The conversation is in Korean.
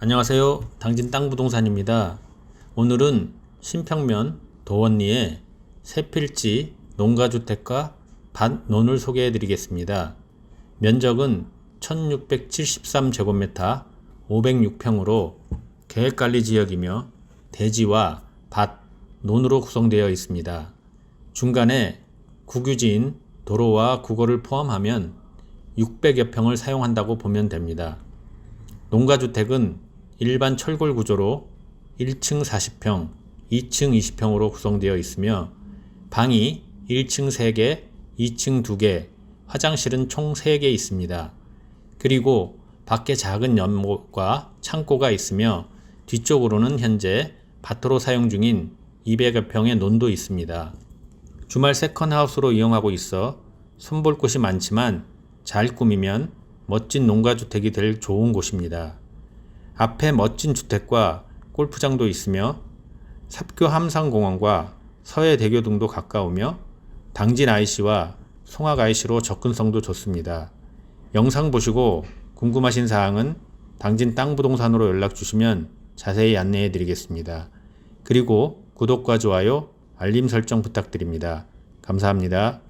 안녕하세요. 당진 땅부동산입니다. 오늘은 신평면 도원리의 세필지 농가주택과 밭논을 소개해 드리겠습니다. 면적은 1673제곱미터 506평으로 계획관리 지역이며 대지와 밭, 논으로 구성되어 있습니다. 중간에 국유지인 도로와 국어를 포함하면 600여 평을 사용한다고 보면 됩니다. 농가주택은 일반 철골 구조로 1층 40평, 2층 20평으로 구성되어 있으며 방이 1층 3개, 2층 2개, 화장실은 총 3개 있습니다. 그리고 밖에 작은 연못과 창고가 있으며 뒤쪽으로는 현재 밭으로 사용 중인 200여 평의 논도 있습니다. 주말 세컨하우스로 이용하고 있어 손볼 곳이 많지만 잘 꾸미면 멋진 농가주택이 될 좋은 곳입니다. 앞에 멋진 주택과 골프장도 있으며 삽교 함상공원과 서해대교 등도 가까우며 당진 IC와 송악 IC로 접근성도 좋습니다. 영상 보시고 궁금하신 사항은 당진 땅부동산으로 연락 주시면 자세히 안내해 드리겠습니다. 그리고 구독과 좋아요, 알림 설정 부탁드립니다. 감사합니다.